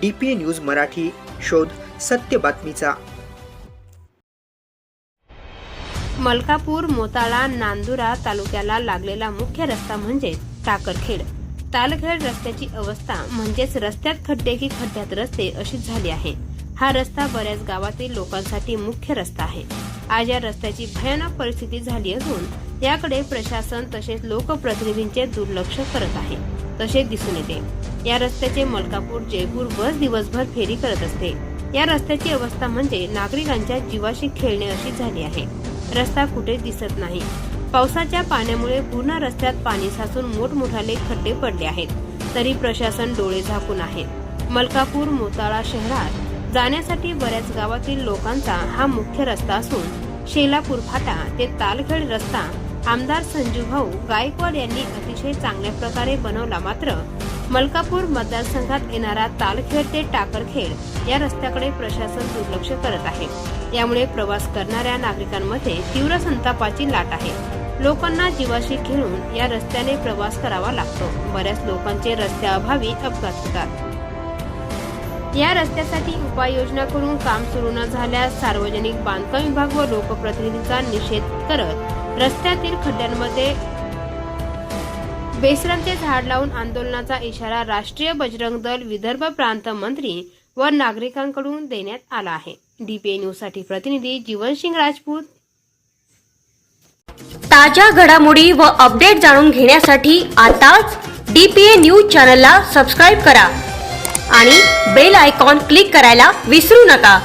D P news Marathi शोध सत्य बातमीचा. मलकापूर मोताळा नांदुरा तालुक्याला लागलेला मुख्य रस्ता म्हणजे टाकरखेड. तालखेड रस्त्याची अवस्था म्हणजेच रस्त्यात खड्डे की खड्ड्यात रस्ते अशीच झाली आहे. हा रस्ता बऱ्याच गावातील लोकांसाठी मुख्य रस्ता आहे. आज या रस्त्याची भयानक परिस्थिती झाली असून याकडे प्रशासन तसेच लोकप्रतिनिधींचे दुर्लक्ष करत आहे. तसे दिसून येते. या रस्त्याचे मलकापूर जयपूर बस दिवसभर फेरी करत असते. या रस्त्याची अवस्था म्हणजे नागरिकांच्या जीवाशी खेळणे अशी झाली आहे. रस्ता कुठे दिसत नाही. पावसाच्या पाण्यामुळे पूर्ण रस्त्यात पाणी साचून मोठमोठाले खड्डे पडले आहेत. तरी प्रशासन डोळे झाकून आहे. मलकापूर मोताळा शहरात जाण्यासाठी बऱ्याच गावातील लोकांचा हा मुख्य रस्ता असून शेलापूर फाटा ते तालखेड रस्ता आमदार संजू भाऊ गायकवाड यांनी अतिशय चांगल्या प्रकारे बनवला मात्र मलकापूर मतदारसंघात येणारा तालखेड ते टाकरखेड या रस्त्याकडे प्रशासन दुर्लक्ष करत आहे. यामुळे प्रवास करणाऱ्या नागरिकांमध्ये तीव्र संतापाची लाट आहे. लोकांना जीवाशी खेळून या रस्त्याने प्रवास करावा लागतो. बऱ्याच लोकांचे रस्त्याअभावी अपघात होतात. या रस्त्यासाठी उपाययोजना करून काम सुरू न झाल्यास सार्वजनिक बांधकाम विभाग व लोकप्रतिनिधींचा निषेध करत रस्त्यातील खड्ड्यांमध्ये बेसरमचे झाड लावून आंदोलनाचा इशारा राष्ट्रीय बजरंग दल विदर्भ प्रांत मंत्री व नागरिकांकडून देण्यात आला आहे. डीपीए न्यूजसाठी प्रतिनिधी जीवनसिंग राजपूत. ताज्या घडामोडी व अपडेट जाणून घेण्यासाठी आताच डीपीए न्यूज चॅनलला सबस्क्राईब करा आणि बेल आयकॉन क्लिक करायला विसरू नका.